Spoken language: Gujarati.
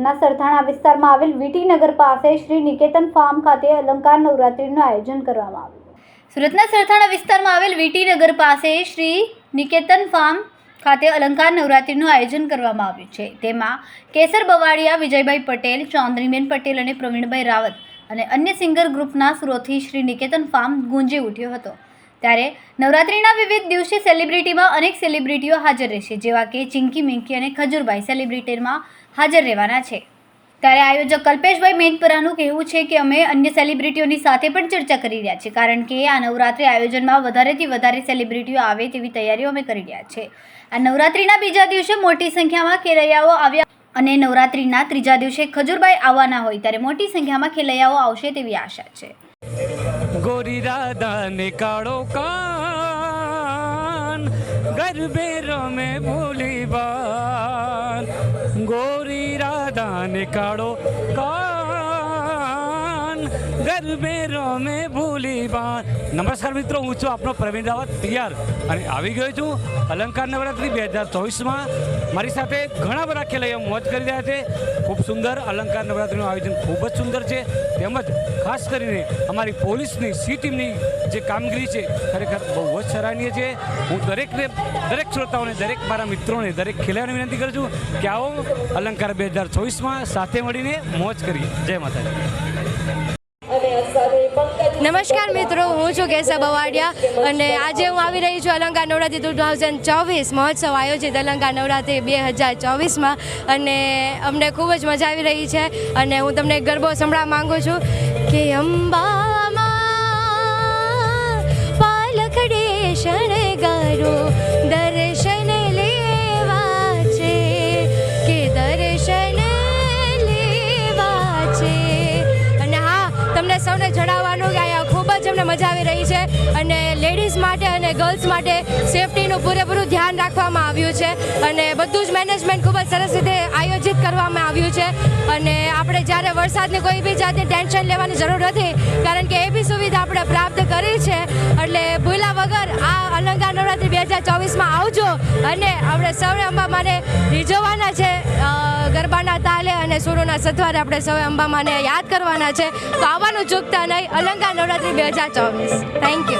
સુરતના સરથાણા વિસ્તારમાં આવેલ વીટી નગર પાસે શ્રી નિકેતન ફાર્મ ખાતે અલંકાર નવરાત્રિનું આયોજન કરવામાં આવ્યું. સુરતના સરથાણા વિસ્તારમાં આવેલ વીટીનગર પાસે શ્રી નિકેતન ફાર્મ ખાતે અલંકાર નવરાત્રિનું આયોજન કરવામાં આવ્યું છે. તેમાં કેસર બવાડિયા, વિજયભાઈ પટેલ ચાંદનીબેન પટેલ અને પ્રવીણભાઈ રાવત અને અન્ય સિંગર ગ્રુપના સુરોથી શ્રી નિકેતન ફાર્મ ગુંજી ઉઠ્યો હતો. ત્યારે નવરાત્રિના વિવિધ દિવસે સેલિબ્રિટીમાં અનેક સેલિબ્રિટીઓ હાજર રહેશે, જેવા કે ચિંકી મિંકી અને ખજૂરભાઈ સેલિબ્રિટીમાં હાજર રહેવાના છે. ત્યારે આયોજક કલ્પેશભાઈ મેઘપરાનું કહેવું છે કે અમે અન્ય સેલિબ્રિટીઓની સાથે પણ ચર્ચા કરી રહ્યા છીએ, કારણ કે આ નવરાત્રિ આયોજનમાં વધારેથી વધારે સેલિબ્રિટીઓ આવે તેવી તૈયારીઓ અમે કરી રહ્યા છે. આ નવરાત્રિના બીજા દિવસે મોટી સંખ્યામાં ખેલૈયાઓ આવ્યા અને નવરાત્રિના ત્રીજા દિવસે ખજૂરભાઈ આવવાના હોય, ત્યારે મોટી સંખ્યામાં ખેલૈયાઓ આવશે તેવી આશા છે. ગોરી રાધા ને કાળો કાન, ગરબે રમે ભૂલી બાન ગોરી રાધા ને કાળો કાન, ગરબે રમે ભૂલી બાન નમસ્કાર મિત્રો, હું છું આપનો પ્રવીણ રાવત, તૈયાર અને આવી ગયો છું અલંકાર નવરાત્રી બે હજાર ચોવીસમાં. મારી સાથે ઘણા બધા ખેલૈયા મોજ કરી રહ્યા છે. ખૂબ સુંદર અલંકાર નવરાત્રીનું આયોજન ખૂબ જ સુંદર છે. તેમજ ખાસ કરીને અમારી પોલીસની સી ટીમની જે કામગીરી છે, ખરેખર બહુ જ સરાહનીય છે. હું દરેકને, દરેક શ્રોતાઓને, દરેક મારા મિત્રોને, દરેક ખેલાડીઓને વિનંતી કરું છું કે આવો અલંકાર બે હજાર ચોવીસમાં સાથે મળીને મોજ કરીએ. જય માતાજી. નમસ્કાર મિત્રો, હું છું કેશવ બવાડિયા અને આજે હું આવી રહી છું અલંકાર નવરાત્રી ટુ થાઉઝન્ડ ચોવીસ મહોત્સવ આયોજિત અલંકાર નવરાત્રિ બે હજાર ચોવીસમાં અને અમને ખૂબ જ મજા આવી રહી છે અને હું તમને ગરબો સંભળવા માંગુ છું કે અંબા પાલખડે દર્શન લેવા છે, કે દર્શન લેવા છે. અને હા, તમને સૌને જણાવવાનું કે અમને મજા આવી રહી છે અને લેડીઝ માટે અને ગર્લ્સ માટે સેફટીનું પૂરેપૂરું ધ્યાન રાખવામાં આવ્યું છે અને બધું જ મેનેજમેન્ટ ખૂબ જ સરસ રીતે આયોજિત કરવામાં આવ્યું છે અને આપણે જ્યારે વરસાદની કોઈ બી જાતની ટેન્શન લેવાની જરૂર નથી, કારણ કે એ બી સુવિધા આપણે પ્રાપ્ત કરી છે. એટલે ભૂલા વગર આ અલંકાર નવરાત્રી બે હજાર ચોવીસમાં આવજો અને આપણે સૌએ અંબામાને રીઝવવાના છે. ગરબાના તાલે અને સુરોના સથવારે આપણે સૌ અંબામાને યાદ કરવાના છે. તો આવવાનું ચૂકતા નહીં. અલંકાર નવરાત્રિ બે હજાર ચોવીસ. Thank you